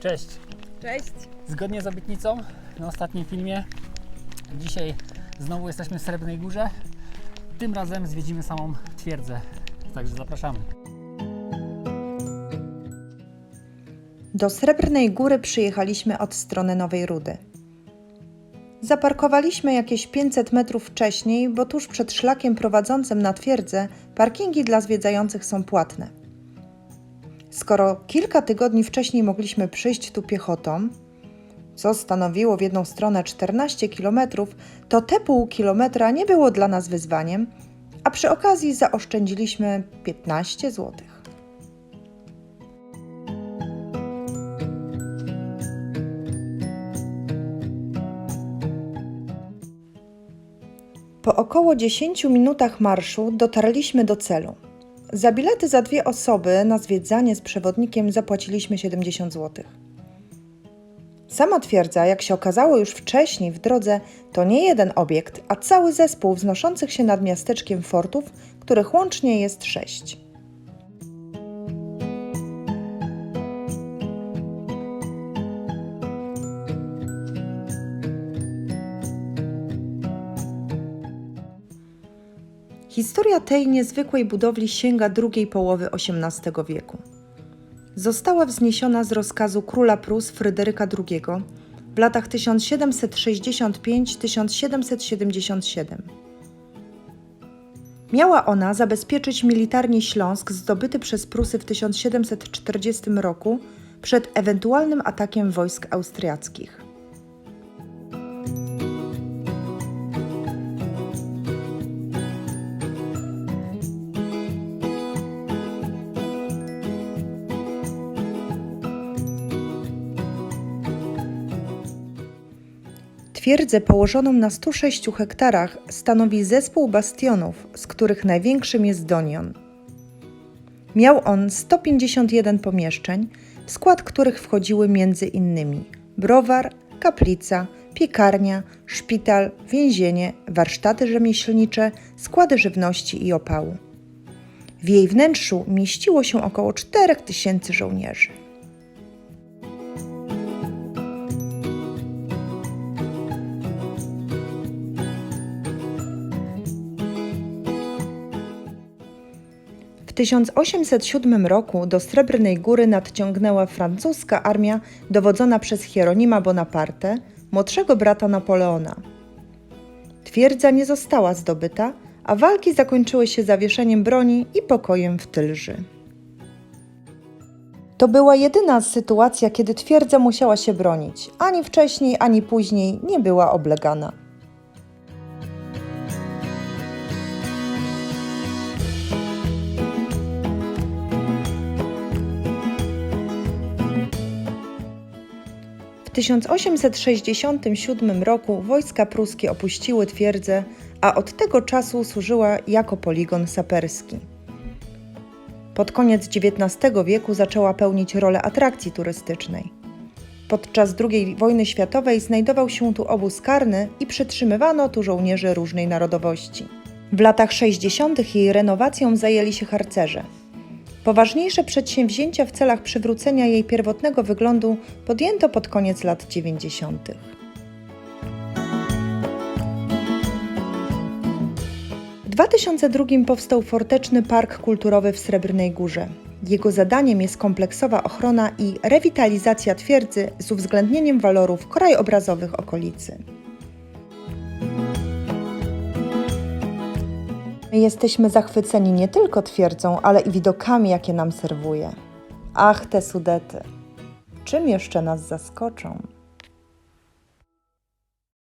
Cześć. Cześć. Zgodnie z obietnicą na ostatnim filmie, dzisiaj znowu jesteśmy w Srebrnej Górze. Tym razem zwiedzimy samą twierdzę, także zapraszamy. Do Srebrnej Góry przyjechaliśmy od strony Nowej Rudy. Zaparkowaliśmy jakieś 500 metrów wcześniej, bo tuż przed szlakiem prowadzącym na twierdzę parkingi dla zwiedzających są płatne. Skoro kilka tygodni wcześniej mogliśmy przyjść tu piechotą, co stanowiło w jedną stronę 14 km, to te pół kilometra nie było dla nas wyzwaniem, a przy okazji zaoszczędziliśmy 15 złotych. Po około 10 minutach marszu dotarliśmy do celu. Za bilety za dwie osoby na zwiedzanie z przewodnikiem zapłaciliśmy 70 zł. Sama twierdza, jak się okazało już wcześniej w drodze, to nie jeden obiekt, a cały zespół wznoszących się nad miasteczkiem fortów, których łącznie jest sześć. Historia tej niezwykłej budowli sięga drugiej połowy XVIII wieku. Została wzniesiona z rozkazu króla Prus Fryderyka II w latach 1765-1777. Miała ona zabezpieczyć militarnie Śląsk zdobyty przez Prusy w 1740 roku przed ewentualnym atakiem wojsk austriackich. Twierdzę położoną na 106 hektarach stanowi zespół bastionów, z których największym jest Donion. Miał on 151 pomieszczeń, w skład których wchodziły między innymi browar, kaplica, piekarnia, szpital, więzienie, warsztaty rzemieślnicze, składy żywności i opału. W jej wnętrzu mieściło się około 4000 żołnierzy. 1807 roku do Srebrnej Góry nadciągnęła francuska armia dowodzona przez Hieronima Bonaparte, młodszego brata Napoleona. Twierdza nie została zdobyta, a walki zakończyły się zawieszeniem broni i pokojem w Tylży. To była jedyna sytuacja, kiedy twierdza musiała się bronić. Ani wcześniej, ani później nie była oblegana. 1867 roku wojska pruskie opuściły twierdzę, a od tego czasu służyła jako poligon saperski. Pod koniec XIX wieku zaczęła pełnić rolę atrakcji turystycznej. Podczas II wojny światowej znajdował się tu obóz karny i przetrzymywano tu żołnierzy różnej narodowości. W latach 60. jej renowacją zajęli się harcerze. Poważniejsze przedsięwzięcia w celach przywrócenia jej pierwotnego wyglądu podjęto pod koniec lat 90. W 2002 powstał Forteczny Park Kulturowy w Srebrnej Górze. Jego zadaniem jest kompleksowa ochrona i rewitalizacja twierdzy z uwzględnieniem walorów krajobrazowych okolicy. Jesteśmy zachwyceni nie tylko twierdzą, ale i widokami, jakie nam serwuje. Ach, te Sudety! Czym jeszcze nas zaskoczą?